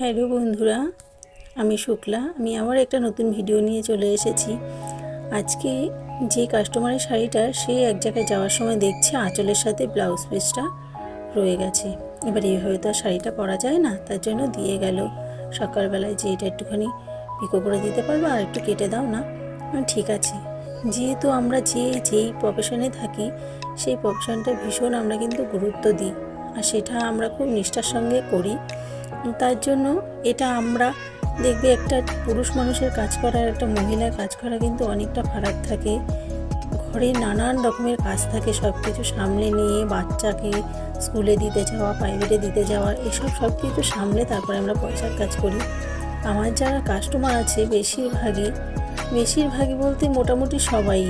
Hello বন্ধুরা, আমি শুক্লা। আমি আবার একটা নতুন ভিডিও নিয়ে চলে এসেছি। আজকে যে কাস্টমারের শাড়িটা, সে এক জায়গায় যাওয়ার সময় দেখছে আঁচলের সাথে ব্লাউজ পিসটা রয়ে গেছে। এবার এইভাবে তো আর শাড়িটা পরা যায় না, তার জন্য দিয়ে গেল। সকালবেলায় যে এটা একটুখানি পিকো করে দিতে পারব, আর একটু কেটে দাও না। ঠিক আছে। যেহেতু আমরা যে, যেই প্রফেশনে থাকি, সেই প্রফেশনটা ভীষণ আমরা কিন্তু গুরুত্ব দিই। আর সেটা আমরা খুব নিষ্ঠার সঙ্গে করি। তার জন্য এটা আমরা দেখবে একটা পুরুষ মানুষের কাজ করা আর একটা মহিলার কাজ করা কিন্তু অনেকটা ফারাক থাকে। ঘরে নানান রকমের কাজ থাকে সব কিছু সামলে নিয়ে বাচ্চাকে স্কুলে দিতে যাওয়া প্রাইভেটে দিতে যাওয়া, এসব সব কিছু সামলে তারপরে আমরা পয়সার কাজ করি। আমার যারা কাস্টমার আছে, বেশিরভাগই বেশিরভাগই বলতে মোটামুটি সবাই,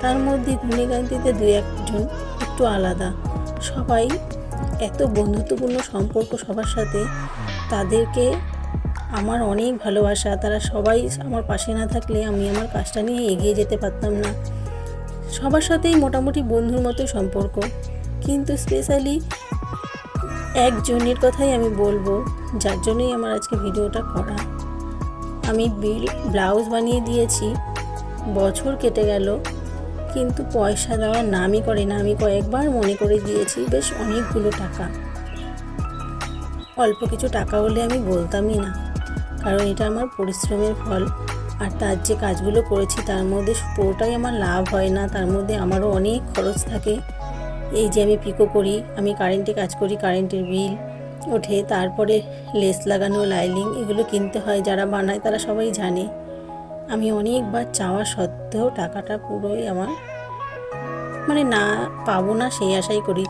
তার মধ্যে গুণীগান্তিতে দু একজন একটু আলাদা। সবাই এত বন্ধুত্বপূর্ণ সম্পর্ক সবার সাথে, তাদেরকে আমার অনেক ভালোবাসা। তারা সবাই আমার পাশে না থাকলে আমি আমার কাজটা নিয়ে এগিয়ে যেতে পারতাম না। সবার সাথেই মোটামুটি বন্ধুর মতো সম্পর্ক। কিন্তু স্পেশালি একজনের কথাই আমি বলব, যার জন্যই আমার আজকে ভিডিওটা করা। আমি বিল, ব্লাউজ বানিয়ে দিয়েছি, বছর কেটে গেল। কিন্তু পয়সা দেওয়ার নামই করে না। আমি কয়েকবার মনে করে দিয়েছি, বেশ, অনেকগুলো টাকা। অল্প কিছু টাকা হলে আমি বলতামই না, কারণ এটা আমার পরিশ্রমের ফল। আর তার যে কাজগুলো করেছি, তার মধ্যে পুরোটাই আমার লাভ হয় না। তার মধ্যে আমারও অনেক খরচ থাকে। এই যে আমি পিকো করি, আমি কারেন্টে কাজ করি, কারেন্টের বিল ওঠে, তারপরে লেস লাগানো, লাইলিং, এগুলো কিনতে হয়। যারা বানায়, তারা সবাই জানে। আমি অনেকবার চাওয়া সত্ত্বেও টাকাটা পুরোই আমার মানে না পাবো না সেই আশাই করি।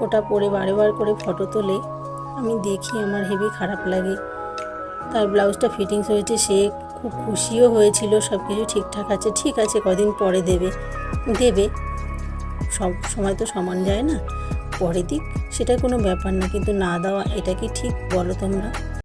ওটা পরে বারে বার করে ফটো তোলে, আমি দেখি আমার হেভি খারাপ লাগে। তার ব্লাউজটা ফিটিংস হয়েছে, সে খুব খুশিও হয়েছিল সব কিছু ঠিকঠাক আছে, ঠিক আছে, কদিন পরে দেবে। দেবে। সব সময় তো সমান যায় না। পরে দিক, সেটা কোনো ব্যাপার না, কিন্তু না দেওয়া, এটা কি ঠিক বলো তোমরা?